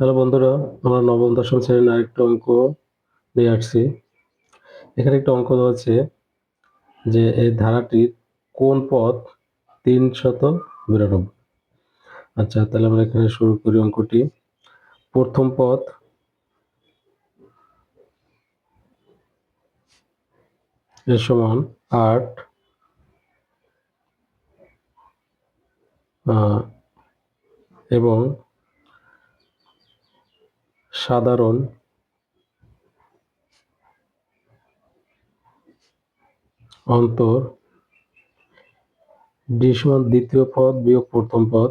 Hello বন্ধুরা, আমরা নবম, দশম শ্রেণির আরেকটা অঙ্ক নিয়ে আসছি। এখানে একটা অঙ্ক আছে যে এই ধারাটির কোন পথ তিন শত বিরানব্বই? আচ্ছা তাহলে আমরা এখানে শুরু করি অঙ্কটি। প্রথম পথ এর সমান আট এবং সাধারণ অন্তর ডি সমান দ্বিতীয় পদ বিয়োগ প্রথম পদ,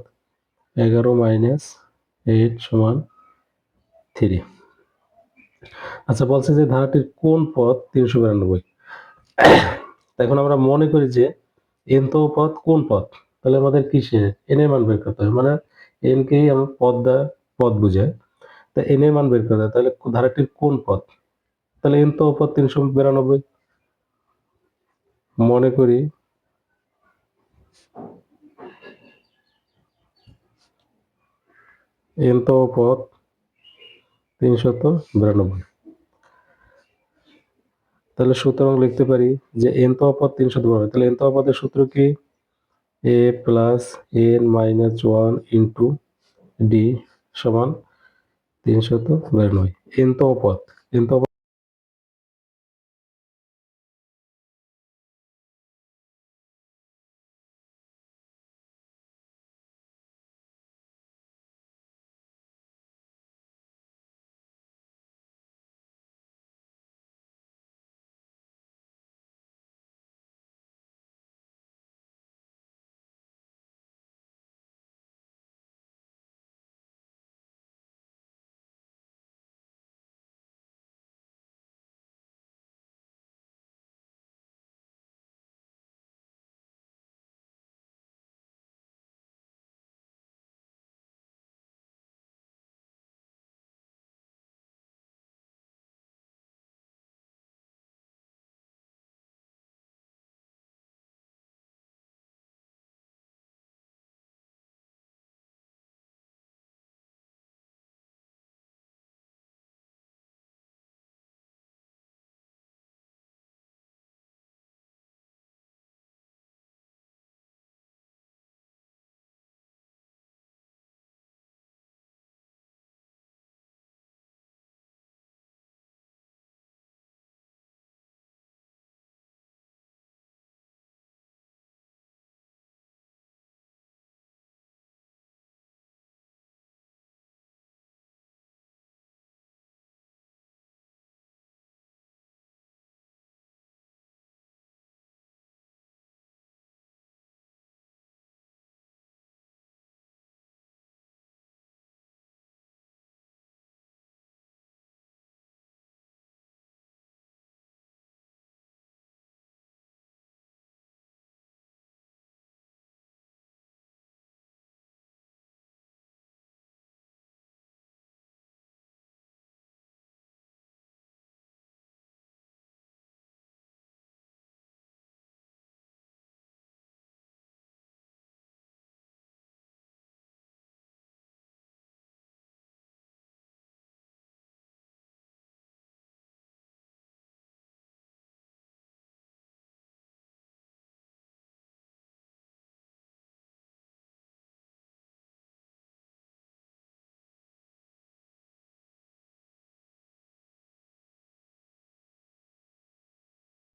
এগারো মাইনাস এইট সমান থ্রি আচ্ছা বলছে যে ধারাটির কোন পদ তিনশো বিরানব্বই? এখন আমরা মনে করি যে এন তো পদ কোন পদ? তাহলে আমাদের কিসে এন এর মান বের করতে হবে। মানে এন কেই আমার পদ দা পদ বোঝায়। তা এন এর মান বের করতে হবে তাহলে ধারাটির কোন পদ তাহলে এন তো পদ তিনশো বিরানব্বই। মনে করি এন তো পদ তিনশত বিরানব্বই। তাহলে সুতরাং লিখতে পারি যে এন তো পদ তিনশত বিরানব্বই। তাহলে এন তো পদের সূত্র কি? A plus n minus one into d সমান তিনশত বিরানব্বই এন তো পদ এন তো